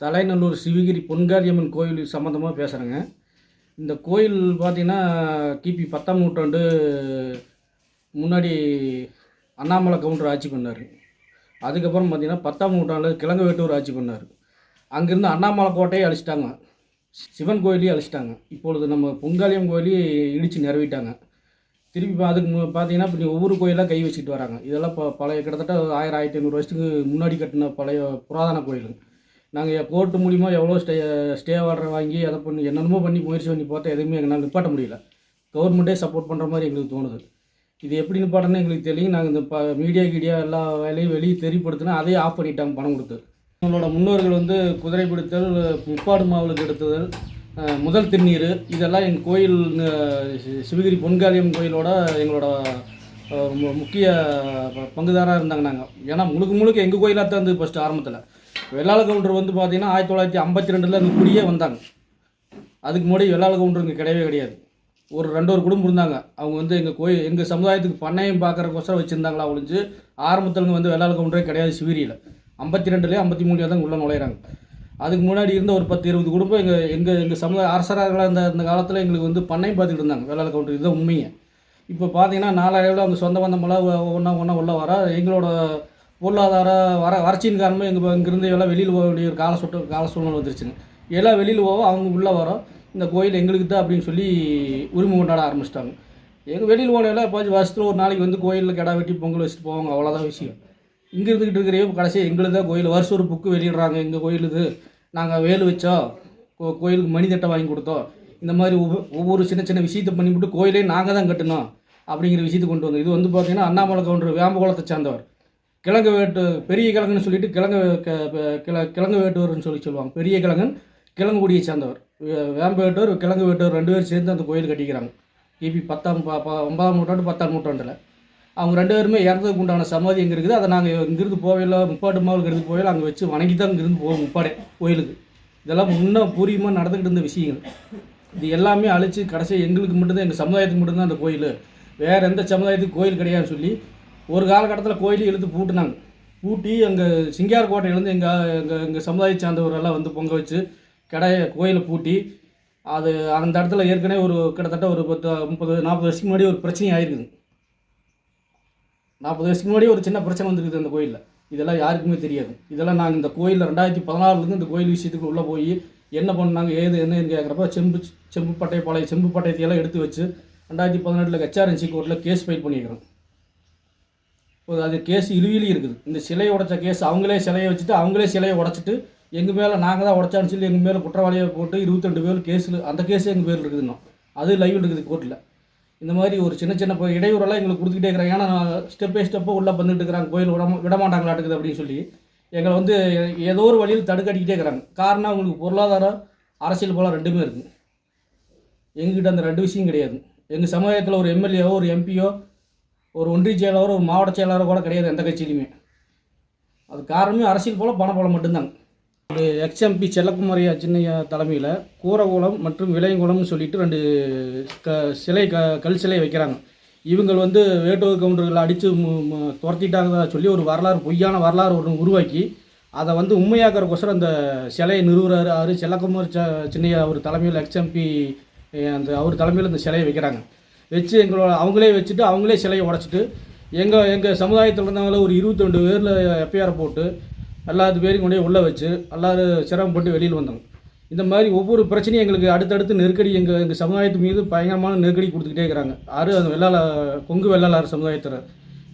தலைநல்லூர் சிவகிரி பொன்காரியம்மன் கோயில் சம்மந்தமாக பேசுகிறேங்க இந்த கோயில் பார்த்தீங்கன்னா கிபி பத்தாம் நூற்றாண்டு முன்னாடி அண்ணாமலை கவுண்டர் ஆட்சி பண்ணார். அதுக்கப்புறம் பார்த்திங்கன்னா பத்தாம் நூற்றாண்டு கிழங்கு வேட்டூர் ஆட்சி பண்ணார். அங்கேருந்து அண்ணாமலை கோட்டையை அழிச்சிட்டாங்க. சிவன் கோயிலையும் அழிச்சிட்டாங்க. இப்பொழுது நம்ம பொங்காளியம் கோயிலையும் இடித்து நிறவிட்டாங்க திருப்பி அதுக்கு பார்த்தீங்கன்னா இப்போ ஒவ்வொரு கோயிலாக கை வச்சுட்டு வராங்க. இதெல்லாம் இப்போ பழைய கிட்டத்தட்ட ஆயிரம் ஆயிரத்தி ஐநூறு வருஷத்துக்கு முன்னாடி கட்டின பழைய புராதன கோயிலுங்க. நாங்கள் கோர்ட்டு மூலிமா எவ்வளோ ஸ்டே ஸ்டே ஆர்டர் வாங்கி அதை பண்ணி என்னென்னமோ பண்ணி முயற்சி பண்ணி பார்த்தா எதுவுமே எங்களால் நிப்பாட்ட முடியல. கவர்மெண்ட்டே சப்போர்ட் பண்ணுற மாதிரி எங்களுக்கு தோணுது. இது எப்படி நிப்பாட்டணும்னு எங்களுக்கு தெரியும். நாங்கள் இந்த ப மீடியா கீடியா எல்லா வேலையும் வெளியே தெரியப்படுத்தினா அதையே ஆஃப் பண்ணிட்டாங்க பணம் கொடுத்து. நம்மளோட முன்னோர்கள் வந்து குதிரை பிடித்தல் முப்பாடு மாவுளுக்கு எடுத்துதல் முதல் திருநீர் இதெல்லாம் எங்கள் கோயில் சி- சிவகிரி பொன்காளியம் கோயிலோட எங்களோட மு- முக்கிய பங்குதாராக இருந்தாங்க நாங்கள் ஏன்னா முழுக்க முழுக்க எங்கள் கோயிலாக தான் இருந்தது ஃபஸ்ட்டு ஆரம்பத்தில். வெள்ளாள கவுண்டர் வந்து பார்த்தீங்கன்னா ஆயிரத்தி தொள்ளாயிரத்தி ஐம்பத்தி ரெண்டில் அந்த குடியே வந்தாங்க. அதுக்கு முன்னாடி வெள்ளாள கவுண்டர் இங்கே கிடையவே கிடையாது. ஒரு ரெண்டு ஒரு குடும்பம் இருந்தாங்க. அவங்க வந்து எங்கள் கோயில் எங்கள் சமுதாயத்துக்கு பண்ணையம் பார்க்குறக்கோசரம் வச்சுருந்தாங்களா ஒழிஞ்சு ஆரம்பத்தில் வந்து வெள்ளாள கவுண்டரே கிடையாது சிவிரியில். ஐம்பத்தி ரெண்டுலேயே ஐம்பத்தி மூணுலேயே தான் உள்ளே நுழையிறாங்க. அதுக்கு முன்னாடி இருந்த ஒரு பத்து இருபது குடும்பம் எங்கள் எங்கள் எங்கள் சமுதாய அரசராக இருந்த அந்த காலத்தில் எங்களுக்கு வந்து பண்ணையும் பார்த்துக்கிட்டு இருந்தாங்க. வெள்ளாள கவுண்டர் இதுதான் உண்மைங்க இப்போ பார்த்தீங்கன்னா நாலாயிரம் அவங்க சொந்த பந்தமெல்லாம் ஒன்றா ஒன்றா உள்ள வர. எங்களோட பொருளாதார வர வறட்சியின் காரணமாக எங்கள் இங்கேருந்து எல்லாம் வெளியில் போக வேண்டிய ஒரு கால சுட்ட கால சூழ்நிலை வந்துருச்சுங்க. எல்லாம் வெளியில் போக அவங்க உள்ளே வரோம் இந்த கோயில் எங்களுக்கு தான் அப்படின்னு சொல்லி உரிமை கொண்டாட ஆரம்பிச்சிட்டாங்க. எங்கள் வெளியில் போனவெல்லாம் எப்போது வருஷத்தில் ஒரு நாளைக்கு வந்து கோயிலில் கிடா வெட்டி பொங்கல் வச்சுட்டு போவாங்க. அவ்வளோதான் விஷயம். இங்கே இருந்துக்கிட்டு இருக்கிறே கடைசியாக எங்களுக்கு தான் கோயில். வருஷம் ஒரு புக்கு வெளியிடுறாங்க. எங்கள் கோயில் இது. நாங்கள் வேலு வச்சோம் கோ கோயிலுக்கு மணி தட்டை வாங்கி கொடுத்தோம். இந்த மாதிரி ஒவ்வொரு ஒவ்வொரு சின்ன சின்ன விஷயத்தை பண்ணிவிட்டு கோயிலே நாங்கள் தான் கட்டணும் அப்படிங்கிற விஷயத்தை கொண்டு வந்தோம். இது வந்து பார்த்தீங்கன்னா அண்ணாமலை கவுண்டர் வேம்பகுளத்தை சேர்ந்தவர். கிழங்கு வேட்டு பெரிய கிழங்குன்னு சொல்லிட்டு கிழங்கு கிழ கிழங்கு வேட்டுவர்னு சொல்லி சொல்லுவாங்க. பெரிய கிழங்கன் கிழங்கு குடியை சேர்ந்தவர். வே- வேம்பு கிழங்கு வேட்டவர் ரெண்டு பேரும் சேர்ந்து அந்த கோயில் கட்டிக்கிறாங்க. கிபி பத்தாம் ப- ஒன்பதாம் நூற்றாண்டு பத்தாம் நூற்றாண்டில். அவங்க ரெண்டு பேருமே இறந்ததுக்கு உண்டான சமாதி எங்கே இருக்குது? அதை நாங்கள் இங்கிருந்து போவையில் முப்பாட்டு மாவுக்கு எடுத்து போவையில் அங்கே வச்சு வணங்கி தான் இங்கிருந்து போவோம் முப்பாடே கோயிலுக்கு. இதெல்லாம் முன்னே பூரியமாக நடந்துக்கிட்டு இருந்த விஷயங்கள். இது எல்லாமே அழிச்சு கடைசி எங்களுக்கு மட்டும்தான் எங்கள் சமுதாயத்துக்கு மட்டும்தான் அந்த கோயில். வேறு எந்த சமுதாயத்துக்கு கோயில் கிடையாதுன்னு சொல்லி ஒரு காலகட்டத்தில் கோயிலை இழுத்து பூட்டினாங்க. பூட்டி அங்கே சிங்கார் கோட்டையிலேருந்து எங்கள் எங்கள் எங்கள் சமுதாயத்தை சார்ந்தவரெல்லாம் வந்து பொங்க வச்சு கடையை கோயிலை பூட்டி அது அந்த இடத்துல ஏற்கனவே ஒரு கிட்டத்தட்ட ஒரு பத்து முப்பது நாற்பது வருஷத்துக்கு முன்னாடி ஒரு பிரச்சனை ஆயிருக்குது. நாற்பது வருஷத்துக்கு முன்னாடி ஒரு சின்ன பிரச்சனை வந்துருக்குது அந்த கோயிலில். இதெல்லாம் யாருக்குமே தெரியாது. இதெல்லாம் நாங்கள் இந்த கோயிலில் ரெண்டாயிரத்தி பதினாறுலேருந்து இந்த கோயில் விஷயத்துக்கு உள்ளே போய் என்ன பண்ணாங்க ஏது என்னன்னு கேட்குறப்ப செம்பு செம்பு பட்டை பழைய செம்பு பட்டயத்தையெல்லாம் எடுத்து வச்சு ரெண்டாயிரத்தி பதினெட்டில் ஹெச்ஆர்என்சி கோர்ட்டில் கேஸ் ஃபைல் பண்ணியிருக்கிறோம் அது கேஸ் இழுவிலி இருக்குது. இந்த சிலையை உடைச்ச கேஸ் அவங்களே சிலையை வச்சுட்டு அவங்களே சிலையை உடைச்சிட்டு எங்கள் மேலே நாங்கள் தான் உடைச்சான்னு சொல்லி எங்கள் மேலே குற்றவாளியை போட்டு இருபத்தெண்டு பேர் கேஸில் அந்த கேஸே எங்கள் பேர் இருக்குது இன்னும் அது லைவ் இருக்குது கோர்ட்டில் இந்த மாதிரி ஒரு சின்ன சின்ன இப்போ இடையூறெல்லாம் எங்களுக்கு கொடுத்துக்கிட்டே இருக்கிறாங்க. ஏன்னா ஸ்டெப் பை ஸ்டெப்பாக உள்ளே வந்துட்டு இருக்கிறாங்க. கோயில் விட விடமாட்டாங்களாட்டுக்குது அப்படின்னு சொல்லி. எங்களை வந்து ஏதோ ஒரு வழியில் தடுக்கடிக்கிட்டே இருக்கிறாங்க. காரணம் அவங்களுக்கு பொருளாதாரம் அரசியல் போல ரெண்டுமே இருக்குது. எங்ககிட்ட அந்த ரெண்டு விஷயம் கிடையாது. எங்கள் சமுதாயத்தில் ஒரு எம்எல்ஏவோ ஒரு எம்பியோ ஒரு ஒன்றிய செயலாளர் ஒரு மாவட்ட செயலாளர் கூட கிடையாது எந்த கட்சியிலுமே. அது காரணமே அரசியல் போல பண போல மட்டும்தாங்க ஒரு எக்ஸ்எம்பி செல்லக்குமாரியா சின்னையா தலைமையில் கூரகுளம் மற்றும் விளையங்குளம்னு சொல்லிட்டு ரெண்டு க சிலை க கல் சிலை வைக்கிறாங்க. இவங்க வந்து வேட்டோர் கவுண்டர்களை அடித்து துரத்திட்டாங்க சொல்லி ஒரு வரலாறு பொய்யான வரலாறு ஒன்று உருவாக்கி அதை வந்து உண்மையாக்கிறக்கோசரம் அந்த சிலையை நிறுவுறாரு. அவர் செல்லக்குமார் ச சின்னையா அவர் தலைமையில் எக்ஸ்எம்பி அந்த அவர் தலைமையில் இந்த சிலையை வைக்கிறாங்க. வச்சு எங்களோட அவங்களே வச்சுட்டு அவங்களே சிலையை உடச்சிட்டு எங்கள் எங்கள் சமுதாயத்தில் இருந்தவங்கள ஒரு இருபத்தெண்டு பேரில் எஃப்ஐஆர் போட்டு எல்லாத்து பேரையும் கொண்டே உள்ளே வச்சு எல்லாரும் சிரமப்பட்டு வெளியில் வந்தாங்க இந்த மாதிரி ஒவ்வொரு பிரச்சனையும் எங்களுக்கு அடுத்தடுத்து நெருக்கடி எங்கள் எங்கள் சமுதாயத்து மீது பயங்கரமான நெருக்கடி கொடுத்துக்கிட்டே இருக்கிறாங்க. ஆறு அந்த வெள்ளாள கொங்கு வெள்ளாளர் சமுதாயத்தினர்.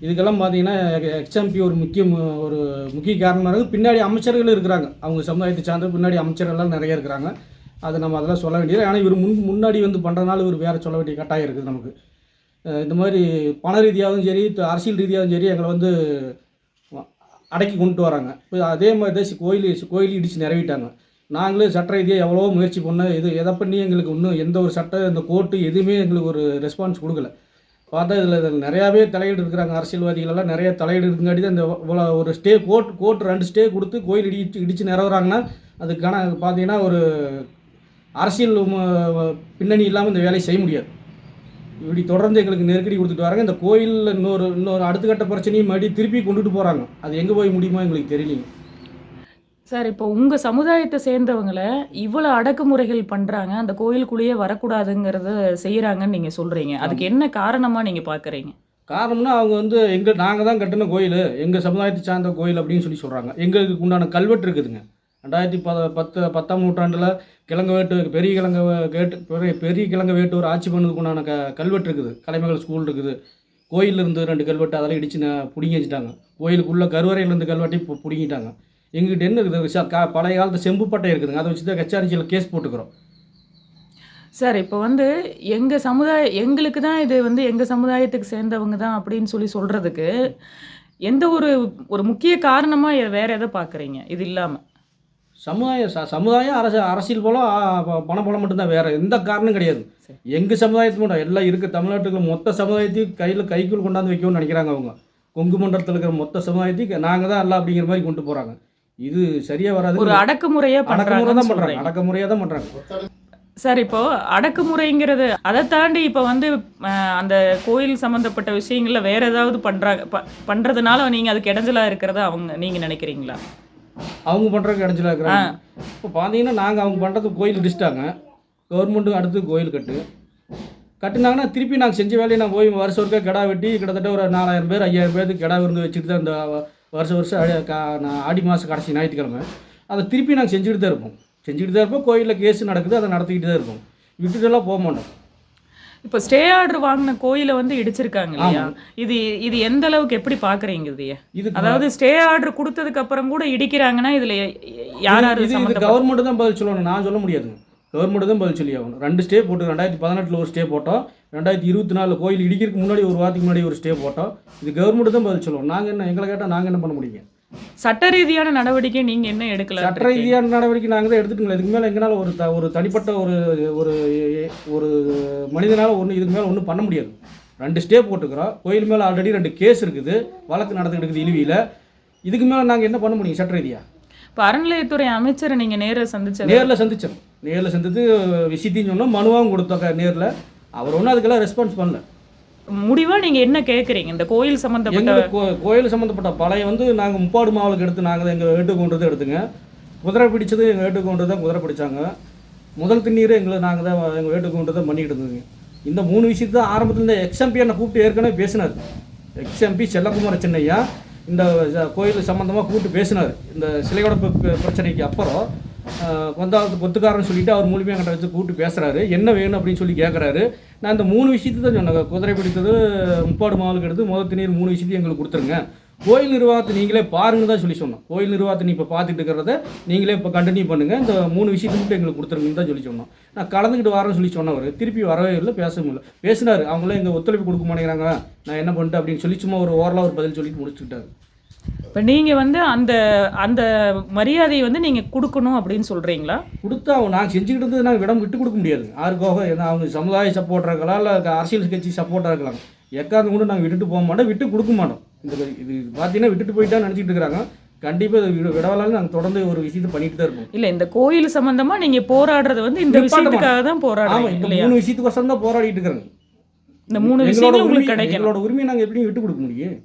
இதுக்கெல்லாம் பார்த்தீங்கன்னா எக்ஸ்எம்பி ஒரு முக்கிய மு- ஒரு முக்கிய காரணமாக இருக்குது. பின்னாடி அமைச்சர்களும் இருக்கிறாங்க. அவங்க சமுதாயத்தை சார்ந்த பின்னாடி அமைச்சர்கள்லாம் நிறைய இருக்கிறாங்க. அதை நம்ம அதெல்லாம் சொல்ல வேண்டியது ஆனால் இவர் முன் முன்னாடி வந்து பண்ணுறதுனால இவர் வேறு சொல்ல வேண்டிய கட்டாயம் இருக்குது நமக்கு. இந்த மாதிரி பண ரீதியாகவும் சரி த- அரசியல் ரீதியாகவும் சரி எங்களை வந்து அடக்கி கொண்டு வராங்க. இப்போ அதே மாதிரி தான் கோயில் கோயில் இடித்து நிறைவிட்டாங்க. நாங்களே சட்ட ரீதியாக எவ்வளோ முயற்சி பண்ண இது எதை பண்ணி எங்களுக்கு இன்னும் எந்த ஒரு சட்ட இந்த கோர்ட்டு எதுவுமே எங்களுக்கு ஒரு ரெஸ்பான்ஸ் கொடுக்கல. பார்த்தா இதில் இதில் நிறையாவே தலையீடு இருக்கிறாங்க அரசியல்வாதிகள் எல்லாம். நிறைய தலையீடு இருக்குங்காட்டி தான் இந்த இவ்வளோ ஒரு ஸ்டே கோர்ட் கோர்ட் ரெண்டு ஸ்டே கொடுத்து கோயில் இடிச்சு இடித்து நிறவுறாங்கன்னா அதுக்கான பார்த்தீங்கன்னா ஒரு அரசியல் பின்னணி இல்லாமல் இந்த வேலையை செய்ய முடியாது. இப்படி தொடர்ந்து எங்களுக்கு நெருக்கடி கொடுத்துட்டு வராங்க. இந்த கோயிலில் இன்னொரு இன்னொரு அடுத்த கட்ட பிரச்சனையும் மறுபடியும் திருப்பி கொண்டுட்டு போகிறாங்க அது எங்கே போய் முடியுமோ எங்களுக்கு தெரியலைங்க. சார் இப்போ உங்க சமுதாயத்தை சேர்ந்தவங்களை இவ்வளவு அடக்குமுறைகள் பண்றாங்க. அந்த கோயிலுக்குள்ளேயே வரக்கூடாதுங்கிறத செய்யறாங்கன்னு நீங்க சொல்றீங்க. அதுக்கு என்ன காரணமா நீங்க பாக்குறீங்க? காரணம்னா அவங்க வந்து எங்கள் நாங்கள் தான் கட்டின கோயில் எங்கள் சமுதாயத்தை சார்ந்த கோயில் அப்படின்னு சொல்லி சொல்கிறாங்க எங்களுக்கு உண்டான கல்வெட்டு இருக்குதுங்க. ரெண்டாயிரத்தி ப பத்து பத்தாம் நூற்றாண்டில் கிழங்க வேட்டு பெரிய கிழங்க கேட்டு பெரிய பெரிய கிழங்க வேட்டூர் ஆட்சி பண்ணதுக்கு உண்டான க கல்வெட்டு இருக்குது. கலைமகள் ஸ்கூல் இருக்குது. கோயில்ல இருந்து ரெண்டு கல்வெட்டு அதெல்லாம் இடிச்சு பிடிங்கி வச்சுட்டாங்க. கோயிலுக்குள்ளே கருவறையிலேருந்து கல்வெட்டி இப்போ பிடிங்கிட்டாங்க. எங்கிட்ட என்ன இருக்குது கா- பழைய காலத்து செம்புப்பட்டை இருக்குதுங்க. அதை வச்சு தான் கச்சாரிச்சியில் கேஸ் போட்டுக்கிறோம். சார் இப்போ வந்து எங்கள் சமுதாய எங்களுக்கு தான் இது வந்து எங்கள் சமுதாயத்துக்கு சேர்ந்தவங்க தான் அப்படின்னு சொல்லி சொல்கிறதுக்கு எந்த ஒரு ஒரு முக்கிய காரணமாக வேறு எதை பார்க்குறீங்க? இது இல்லாமல் சமுதாயம் ச சமுதாயம் அரசு அரசியல் போல பணபலம் மட்டும்தான் வேற எந்த காரணம் கிடையாது. எங்கள் சமுதாயத்து மட்டும் எல்லாம் இருக்க. தமிழ்நாட்டுக்கு மொத்த சமுதாயத்தையும் கையில் கைக்குள் கொண்டாந்து வைக்கணும்னு நினைக்கிறாங்க அவங்க. கொங்கு மண்டலத்தில் இருக்கிற மொத்த சமுதாயத்தையும் நாங்கள் தான் எல்லாம் அப்படிங்கிற மாதிரி கொண்டு போகிறாங்க இது சரியாக வராது ஒரு அடக்குமுறையா அடக்குமுறை தான் பண்ணுறாங்க அடக்குமுறையாக தான் பண்ணுறாங்க சார் இப்போ அடக்குமுறைங்கிறது அதை தாண்டி இப்போ வந்து அந்த கோயில் சம்பந்தப்பட்ட விஷயங்கள்ல வேற ஏதாவது பண்றாங்க ப- பண்றதுனால நீங்க அதுக்கு இடைஞ்சலா இருக்கிறத அவங்க நீங்க நினைக்கிறீங்களா? அவங்க பண்ணுறதுக்கு இடைஞ்சலாக இருக்கிறாங்க. இப்போ பார்த்தீங்கன்னா நாங்கள் அவங்க பண்ணுறது கோயில் இடிச்சிட்டாங்க கவர்மெண்ட்டு அடுத்து கோயில் கட்டு. கட்டுனாங்கன்னா திருப்பி நாங்கள் செஞ்ச வேலையை நான் போய் வருஷம் ஒருக்கா கிடா வெட்டி கிட்டத்தட்ட ஒரு நாலாயிரம் பேர் ஐயாயிரம் பேருக்கு கிடா விருந்து வச்சுட்டு தான் இந்த வருஷம் வருஷம் ஆடி மாதம் கடைசி ஞாயிற்றுக்கிழமை. அதை திருப்பி நாங்கள் செஞ்சுக்கிட்டு தான் இருப்போம். செஞ்சுக்கிட்டு தான் இருப்போம். கோயிலில் கேஸ் நடக்குது அதை நடத்திக்கிட்டு தான் இருப்போம். விட்டுட்டுலாம் போக மாட்டோம். இப்போ ஸ்டே ஆர்டர் வாங்கின கோயிலை வந்து இடிச்சிருக்காங்க இல்லையா? இது இது எந்த அளவுக்கு எப்படி பாக்குறீங்க இதைய? இது அதாவது ஸ்டே ஆர்டர் கொடுத்ததுக்கு அப்புறம் கூட இடிக்கிறாங்கன்னா இதுல யார் யார் கவர்மெண்ட் தான் பதில் சொல்லணும். நான் சொல்ல முடியாதுங்க கவர்மெண்ட் தான் பதில் சொல்லி ஆகணும். ரெண்டு ஸ்டே போட்டு ரெண்டாயிரத்தி பதினெட்டில் ஒரு ஸ்டே போட்டோம். ரெண்டாயிரத்தி இருபத்தி நாலு கோயில் இடிக்கிறதுக்கு முன்னாடி ஒரு வாரத்துக்கு முன்னாடி ஒரு ஸ்டே போட்டோம். இது கவர்மெண்ட் தான் பதில் சொல்லணும். நாங்கள் என்ன எங்களை கேட்டால் நாங்கள் என்ன பண்ண முடியுங்க சட்ட ரீதியான நடவடிக்கை நீங்க என்ன எடுக்கல சட்ட ரீதியான நடவடிக்கை நாங்கள் தான் எடுத்துட்டுங்களா இதுக்கு மேலே எங்களால் ஒரு த ஒரு தனிப்பட்ட ஒரு ஒரு ஒரு மனிதனால் ஒன்று இதுக்கு மேலே ஒன்றும் பண்ண முடியாது. ரெண்டு ஸ்டே போட்டுக்கிறோம். கோயில் மேலே ஆல்ரெடி ரெண்டு கேஸ் இருக்குது. வழக்கு நடந்துக்கிட்டு இருக்குது இழுவியில். இதுக்கு மேலே நாங்கள் என்ன பண்ண முடியும் சட்ட ரீதியாக இப்போ அறநிலையத்துறை அமைச்சரை நீங்க நேரா சந்திச்சது? நேரில் சந்திச்சோம். நேரில் சந்தித்து விஷயத்தையும் சொன்னோம் மனுவாகவும் கொடுத்தோம் நேரில். அவர் ஒன்றும் அதுக்கெல்லாம் ரெஸ்பான்ஸ் பண்ணல. முடிவாக நீங்கள் என்ன கேட்குறீங்க இந்த கோயில் சம்மந்தப்பட்ட கோ- கோயில் சம்மந்தப்பட்ட பழைய வந்து நாங்கள் முப்பாடு மாவளுக்கு எடுத்து நாங்கள் எங்கள் வீட்டுக்கு கொண்டு எடுத்துங்க. குதிரை பிடிச்சது எங்கள் வீட்டுக்கு கொண்டு தான் குதிரை பிடிச்சாங்க. முதல் தண்ணீர் எங்களை நாங்கள் தான் எங்கள் வீட்டுக்கு கொண்டு தான் பண்ணிக்கிட்டு இருந்தோங்க இந்த மூணு விஷயத்து தான் ஆரம்பத்தில் இந்த எக்ஸ்எம்பி என்னை கூப்பிட்டு ஏற்கனவே பேசினார். எக்ஸ்எம்பி செல்லகுமார சின்னையா இந்த கோயில் சம்மந்தமாக கூப்பிட்டு பேசினார். இந்த சிலையோட பிரச்சனைக்கு அப்புறம் கொந்தாவது பொத்துக்காரன் சொல்லிட்டு அவர் மூலியமாக என்கிட்ட வச்சு கூப்பிட்டு பேசுகிறாரு என்ன வேணும் அப்படின்னு சொல்லி கேட்குறாரு நான் இந்த மூணு விஷயத்தை தான் சொன்னேன். குதிரை பிடித்தது முப்பாடு மாவுக்கு எடுத்து முதல் தண்ணீர் மூணு விஷயத்தையும் எங்களுக்கு கொடுத்துருங்க. கோயில் நிர்வாகத்தை நீங்களே பாருங்க தான் சொல்லி சொன்னோம். கோயில் நிர்வாகத்தை நீ இப்போ பார்த்துட்டு இருக்கிறத நீங்களே இப்போ கண்டினியூ பண்ணுங்கள் இந்த மூணு விஷயத்தை மட்டும் எங்களுக்கு கொடுத்துருங்கன்னு தான் சொல்லி சொன்னோம். நான் கலந்துக்கிட்டு வரேன்னு சொல்லி சொன்னவர். திருப்பி வரவே இல்லை பேசவும் இல்லை. பேசினார். அவங்களே எங்கள் ஒத்துழைப்பு கொடுக்க மாட்டேங்கிறாங்க நான் என்ன பண்ணிட்டேன் அப்படின்னு சொல்லி சும்மா ஒரு ஓரலாக ஒரு பதில் சொல்லிட்டு முடிச்சுக்கிட்டாரு. இப்போ நீங்க வந்து அந்த அந்த மரியாதையை வந்து நீங்க கொடுக்கணும் அப்படின்னு சொல்றீங்களா? கொடுத்தா நாங்கள் செஞ்சுக்கிட்டு இருந்தது நாங்கள் இடம் விட்டு கொடுக்க முடியாது. யாருக்காக ஏன்னா அவங்க சமுதாய சப்போர்ட்டாக இருக்கலாம் இல்லை அரசியல் கட்சி சப்போர்ட்டாக இருக்கலாம். எக்காரணம் கூட நாங்கள் விட்டுட்டு போக மாட்டோம் விட்டு கொடுக்க மாட்டோம். இந்த இது பார்த்தீங்கன்னா விட்டுட்டு போயிட்டா நினச்சிட்டு இருக்கிறாங்க கண்டிப்பாக இது விட விடவலாலும் நாங்கள் தொடர்ந்து ஒரு விஷயத்தை பண்ணிட்டு தான் இருப்போம் இல்ல இந்த கோயில் சம்பந்தமா நீங்க போராடுறது வந்து இந்த விஷயத்துக்காக தான் போராடுறீங்க இந்த மூணு விஷயத்துக்கோசரம் தான் போராடிட்டு இருக்கிறாங்க இந்த மூணு உரிமை உங்களுக்கு கிடைக்கணும் எங்களோட உரிமையை நாங்கள் எப்படியும் விட்டு கொடுக்க முடியும்?